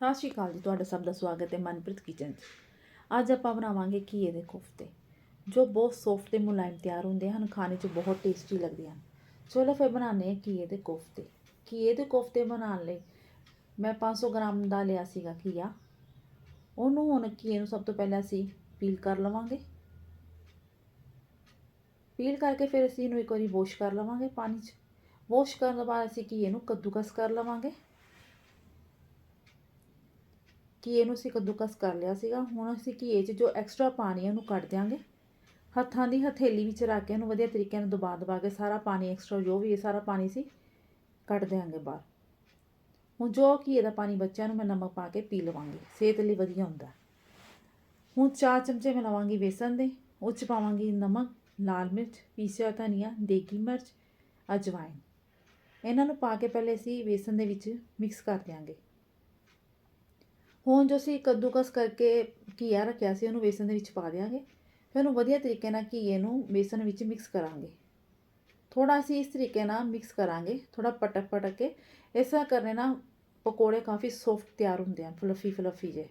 ਸਤਿ ਸ਼੍ਰੀ ਅਕਾਲ ਜੀ, ਤੁਹਾਡਾ ਸਭ ਦਾ ਸਵਾਗਤ ਹੈ ਮਨਪ੍ਰੀਤ ਕਿਚਨ 'ਚ। ਅੱਜ ਆਪਾਂ ਬਣਾਵਾਂਗੇ ਘੀਏ ਦੇ ਕੋਫਤੇ? ਜੋ ਬਹੁਤ ਸੌਫਟ ਤੇ ਮੁਲਾਇਮ ਤਿਆਰ ਹੁੰਦੇ ਹਨ, ਖਾਣੇ 'ਚ ਬਹੁਤ ਟੇਸਟੀ ਲੱਗਦੇ ਹਨ। ਚਲੋ ਫਿਰ ਬਣਾਉਂਦੇ ਹਾਂ ਘੀਏ ਦੇ ਕੋਫਤੇ। ਘੀਏ ਦੇ ਕੋਫਤੇ ਬਣਾਉਣ ਲਈ ਮੈਂ 500 ਗ੍ਰਾਮ ਦਾ ਲਿਆ ਸੀਗਾ ਘੀਆ। ਉਹਨੂੰ ਹੁਣ ਘੀਏ ਨੂੰ ਸਭ ਤੋਂ ਪਹਿਲਾਂ ਅਸੀਂ ਪੀਲ ਕਰ ਲਵਾਂਗੇ। ਪੀਲ ਕਰਕੇ ਫਿਰ ਅਸੀਂ ਇਹਨੂੰ ਇੱਕ ਵਾਰੀ ਵਾਸ਼ ਕਰ ਲਵਾਂਗੇ ਪਾਣੀ 'ਚ। ਵਾਸ਼ ਕਰਨ ਤੋਂ ਬਾਅਦ ਅਸੀਂ ਘੀਏ ਨੂੰ ਕੱਦੂਕਸ ਕਰ ਲਵਾਂਗੇ। ਘੀਏ ਨੂੰ ਅਸੀਂ ਕੱਦੂਕਸ ਕਰ ਲਿਆ ਸੀਗਾ, ਹੁਣ ਅਸੀਂ ਘੀਏ 'ਚ ਜੋ ਐਕਸਟਰਾ ਪਾਣੀ ਹੈ ਉਹਨੂੰ ਕੱਢ ਦਿਆਂਗੇ। ਹੱਥਾਂ ਦੀ ਹਥੇਲੀ ਵਿੱਚ ਰੱਖ ਕੇ ਉਹਨੂੰ ਵਧੀਆ ਤਰੀਕੇ ਨਾਲ ਦਬਾ ਦਬਾ ਕੇ ਸਾਰਾ ਪਾਣੀ ਐਕਸਟਰਾ ਜੋ ਵੀ ਇਹ ਸਾਰਾ ਪਾਣੀ ਸੀ, ਕੱਢ ਦਿਆਂਗੇ ਬਾਹਰ। ਹੁਣ ਜੋ ਘੀਏ ਦਾ ਪਾਣੀ ਬੱਚਿਆਂ ਨੂੰ ਮੈਂ ਨਮਕ ਪਾ ਕੇ ਪੀ ਲਵਾਂਗੀ, ਸਿਹਤ ਲਈ ਵਧੀਆ ਹੁੰਦਾ। ਹੁਣ ਚਾਰ ਚਮਚੇ ਮੈਂ ਲਵਾਂਗੀ ਬੇਸਨ ਦੇ, ਉਹ 'ਚ ਪਾਵਾਂਗੀ ਨਮਕ, ਲਾਲ ਮਿਰਚ, ਪੀਸਿਆ ਧਨੀਆ, ਦੇਗੀ ਮਿਰਚ ਅਜਵਾਇਨ ਇਹਨਾਂ ਨੂੰ ਪਾ ਕੇ ਪਹਿਲੇ ਅਸੀਂ ਬੇਸਨ ਦੇ ਵਿੱਚ ਮਿਕਸ ਕਰ ਦਿਆਂਗੇ। ਹੁਣ ਜੋ ਅਸੀਂ ਕੱਦੂਕਸ ਕਰਕੇ ਘੀਆ ਰੱਖਿਆ ਸੀ, ਉਹਨੂੰ ਬੇਸਨ ਦੇ ਵਿੱਚ ਪਾ ਦਿਆਂਗੇ। ਫਿਰ ਉਹਨੂੰ ਵਧੀਆ ਤਰੀਕੇ ਨਾਲ ਘੀਏ ਨੂੰ ਬੇਸਨ ਵਿੱਚ ਮਿਕਸ ਕਰਾਂਗੇ। ਥੋੜਾ ਅਸੀਂ ਇਸ ਤਰੀਕੇ ਨਾਲ ਮਿਕਸ ਕਰਾਂਗੇ ਥੋੜਾ ਪਟਕ ਪਟਕ ਕੇ। ਇਸ ਤਰ੍ਹਾਂ ਕਰਨੇ ਨਾਲ ਪਕੌੜੇ ਕਾਫੀ ਸੌਫਟ ਤਿਆਰ ਹੁੰਦੇ ਹਨ, ਫਲਫੀ ਫਲਫੀ ਜੇ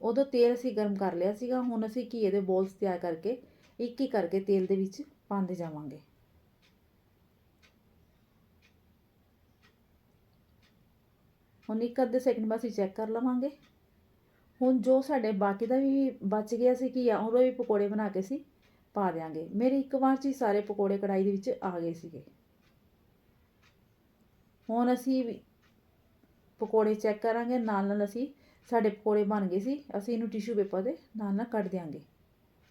ਉਦੋਂ ਤੇਲ ਅਸੀਂ ਗਰਮ ਕਰ ਲਿਆ ਸੀਗਾ, ਹੁਣ ਅਸੀਂ ਘੀਏ ਦੇ ਬੋਲਸ ਤਿਆਰ ਕਰਕੇ ਇੱਕ ਹੀ ਕਰਕੇ ਤੇਲ ਦੇ ਵਿੱਚ ਪਾਉਂਦੇ ਜਾਵਾਂਗੇ। ਹੁਣ ਇੱਕ ਅੱਧੇ ਸੈਕਿੰਡ ਬਾਅਦ ਅਸੀਂ ਚੈੱਕ ਕਰ ਲਵਾਂਗੇ। ਹੁਣ ਜੋ ਸਾਡੇ ਬਾਕੀ ਦਾ ਵੀ ਬਚ ਗਿਆ ਸੀ ਕੀ ਆ, ਉਹਦੇ ਵੀ ਪਕੌੜੇ ਬਣਾ ਕੇ ਸੀ ਪਾ ਦਿਆਂਗੇ। ਮੇਰੇ ਇੱਕ ਵਾਰ 'ਚ ਹੀ ਸਾਰੇ ਪਕੌੜੇ ਕੜਾਈ ਦੇ ਵਿੱਚ ਆ ਗਏ ਸੀਗੇ। ਹੁਣ ਅਸੀਂ ਪਕੌੜੇ ਚੈੱਕ ਕਰਾਂਗੇ, ਨਾਲ ਨਾਲ ਅਸੀਂ ਸਾਡੇ ਪਕੌੜੇ ਬਣ ਗਏ ਸੀ, ਅਸੀਂ ਇਹਨੂੰ ਟਿਸ਼ੂ ਪੇਪਰ ਦੇ ਨਾਲ ਨਾਲ ਕੱਢ ਦਿਆਂਗੇ।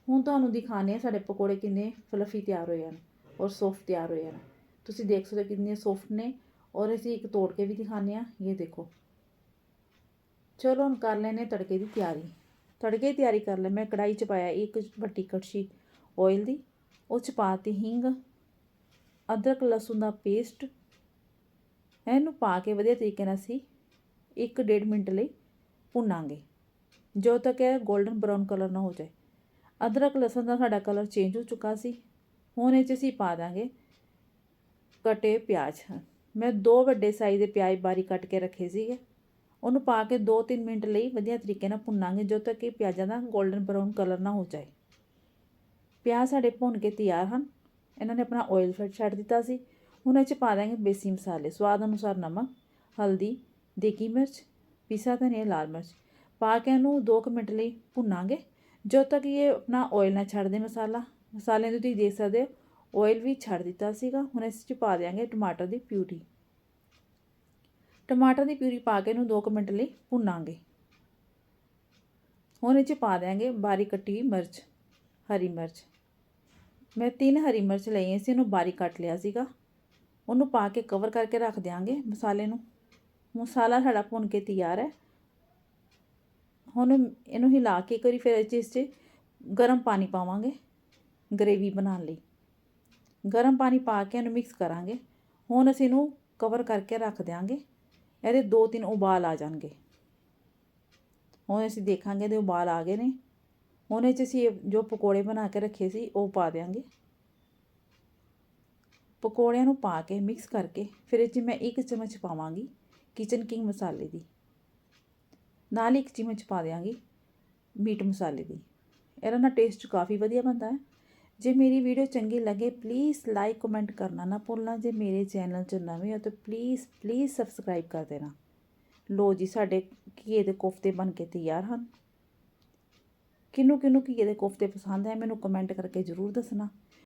ਹੁਣ ਤੁਹਾਨੂੰ ਦਿਖਾਣੇ ਆ ਸਾਡੇ ਪਕੌੜੇ ਕਿੰਨੇ ਫਲਫੀ ਤਿਆਰ ਹੋਏ ਹਨ ਔਰ ਸੌਫਟ ਤਿਆਰ ਹੋਏ ਹਨ। ਤੁਸੀਂ ਦੇਖ ਸਕਦੇ ਕਿੰਨੇ ਸੌਫਟ ਨੇ। ਔਰ ਅਸੀਂ ਇੱਕ ਤੋੜ ਕੇ ਵੀ ਦਿਖਾਣੇ ਆ ਇਹ ਦੇਖੋ। ਚਲੋ, ਹੁਣ ਕਰ ਲੈਨੇ ਤੜਕੇ ਦੀ ਤਿਆਰੀ। ਤੜਕੇ ਦੀ ਤਿਆਰੀ ਕਰ ਲੈ, ਮੈਂ ਕੜਾਈ 'ਚ ਪਾਇਆ ਇੱਕ ਵੱਡੀ ਕੜਛੀ ਆਇਲ ਦੀ, ਉਹ 'ਚ ਪਾਤੀ ਹਿੰਗ, ਅਦਰਕ, ਲਸਣ ਦਾ ਪੇਸਟ ਇਹਨੂੰ ਪਾ ਕੇ ਵਧੀਆ ਤਰੀਕੇ ਨਾਲ ਅਸੀਂ 1.5 ਮਿੰਟ ਲਈ ਭੁੰਨਾਂਗੇ। ਜਦੋਂ ਤੱਕ ਇਹ 골ਡਨ ਬਰਾਊਨ ਕਲਰ ਨਾ ਹੋ ਜਾਏ। ਅਦਰਕ, ਲਸਣ ਦਾ ਸਾਡਾ ਕਲਰ ਚੇਂਜ ਹੋ ਚੁੱਕਾ ਸੀ। ਹੁਣ ਇਹ 'ਚ ਅਸੀਂ ਪਾ ਦਾਂਗੇ ਕਟੇ ਪਿਆਜ਼। ਮੈਂ ਦੋ ਵੱਡੇ ਸਾਈਜ਼ ਦੇ ਪਿਆਜ਼ ਬਾਰੀਕ ਕੱਟ ਕੇ ਰੱਖੇ ਸੀਗੇ। ਉਹਨੂੰ ਪਾ ਕੇ 2-3 ਮਿੰਟ ਲਈ ਵਧੀਆ ਤਰੀਕੇ ਨਾਲ ਭੁੰਨਾਂਗੇ ਜਦੋਂ ਤੱਕ ਕਿ ਪਿਆਜ਼ਾਂ ਦਾ 골ਡਨ ਬਰਾਊਨ ਕਲਰ ਨਾ ਹੋ ਜਾਏ। ਪਿਆਜ਼ ਸਾਡੇ ਭੁੰਨ ਕੇ ਤਿਆਰ ਹਨ। ਇਹਨਾਂ ਨੇ ਆਪਣਾ ਆਇਲ ਫੈਟ ਛੱਡ ਦਿੱਤਾ ਸੀ। ਹੁਣ ਇਹ 'ਚ ਪਾ ਦਾਂਗੇ ਬੇਸੀ ਮਸਾਲੇ। ਸਵਾਦ ਅਨੁਸਾਰ ਨਮਕ, ਹਲਦੀ, ਦੇਗੀ ਮਿਰਚ, ਪੀਸਾ ਧਨੀਆ, ਲਾਲ ਮਿਰਚ। ਪਾ ਕੇ ਇਹਨੂੰ 2 ਮਿੰਟ ਲਈ ਭੁੰਨਾਂਗੇ। ਜਦੋਂ ਤੱਕ ਇਹ ਆਪਣਾ ਆਇਲ ਨਾ ਛੱਡ ਦੇ ਮਸਾਲਾ। ਮਸਾਲੇ ਨੂੰ ਤੁਸੀਂ ਦੇਖ ਸਕਦੇ ਹੋ ਆਇਲ ਵੀ ਛੱਡ ਦਿੱਤਾ ਸੀਗਾ। ਹੁਣ ਇਸ 'ਚ ਪਾ ਦਿਆਂਗੇ ਟਮਾਟਰ ਦੀ ਪਿਊਰੀ। ਟਮਾਟਰ ਦੀ ਪਿਊਰੀ ਪਾ ਕੇ ਇਹਨੂੰ 2 ਮਿੰਟ ਲਈ ਭੁੰਨਾਂਗੇ। ਹੁਣ ਇਹ 'ਚ ਪਾ ਦਿਆਂਗੇ ਬਾਰੀਕ ਕੱਟੀ ਮਿਰਚ, ਹਰੀ ਮਿਰਚ। ਮੈਂ ਤਿੰਨ ਹਰੀ ਮਿਰਚ ਲਈਆਂ ਸੀ, ਇਹਨੂੰ ਬਾਰੀਕ ਕੱਟ ਲਿਆ ਸੀਗਾ। ਉਹਨੂੰ ਪਾ ਕੇ ਕਵਰ ਕਰਕੇ ਰੱਖ ਦਿਆਂਗੇ ਮਸਾਲੇ ਨੂੰ। ਮਸਾਲਾ ਸਾਡਾ ਭੁੰਨ ਕੇ ਤਿਆਰ ਹੈ। ਹੁਣ ਇਹਨੂੰ ਹਿਲਾ ਕੇ ਇੱਕ ਵਾਰੀ ਫਿਰ ਇਸ 'ਚ ਗਰਮ ਪਾਣੀ ਪਾਵਾਂਗੇ, ਗ੍ਰੇਵੀ ਬਣਾਉਣ ਲਈ। ਗਰਮ ਪਾਣੀ ਪਾ ਕੇ ਇਹਨੂੰ ਮਿਕਸ ਕਰਾਂਗੇ। ਹੁਣ ਅਸੀਂ ਇਹਨੂੰ ਕਵਰ ਕਰਕੇ ਰੱਖ ਦਿਆਂਗੇ। ਇਹਦੇ ਦੋ ਤਿੰਨ ਉਬਾਲ ਆ ਜਾਣਗੇ। ਹੁਣ ਅਸੀਂ ਦੇਖਾਂਗੇ ਇਹਦੇ ਉਬਾਲ ਆ ਗਏ ਨੇ। ਹੁਣ ਇਹ 'ਚ ਅਸੀਂ ਜੋ ਪਕੌੜੇ ਬਣਾ ਕੇ ਰੱਖੇ ਸੀ, ਉਹ ਪਾ ਦਿਆਂਗੇ। ਪਕੌੜਿਆਂ ਨੂੰ ਪਾ ਕੇ ਮਿਕਸ ਕਰਕੇ ਫਿਰ ਇਹ 'ਚ ਮੈਂ ਇੱਕ ਚਮਚ ਪਾਵਾਂਗੀ ਕਿਚਨ ਕਿੰਗ ਮਸਾਲੇ ਦੀ। ਨਾਲ ਇੱਕ ਚਮਚ ਪਾ ਦਿਆਂਗੀ ਮੀਟ ਮਸਾਲੇ ਦੀ। ਇਹਦਾ ਨਾ ਟੇਸਟ ਕਾਫੀ ਵਧੀਆ ਬਣਦਾ ਹੈ। ਜੇ ਮੇਰੀ ਵੀਡੀਓ ਚੰਗੀ ਲੱਗੇ ਪਲੀਜ਼ ਲਾਈਕ ਕਮੈਂਟ ਕਰਨਾ ਨਾ ਭੁੱਲਣਾ। ਜੇ ਮੇਰੇ ਚੈਨਲ 'ਚ ਨਵੇਂ ਹੋ ਤਾਂ ਪਲੀਜ਼ ਪਲੀਜ਼ ਸਬਸਕ੍ਰਾਈਬ ਕਰ ਦੇਣਾ। ਲੋ ਜੀ, ਸਾਡੇ ਘੀਏ ਦੇ ਕੋਫਤੇ ਬਣ ਕੇ ਤਿਆਰ ਹਨ। ਕਿਨੂੰ ਕਿਨੂੰ ਘੀਏ ਦੇ ਕੋਫਤੇ ਪਸੰਦ ਹੈ, ਮੈਨੂੰ ਕਮੈਂਟ ਕਰਕੇ ਜ਼ਰੂਰ ਦੱਸਣਾ।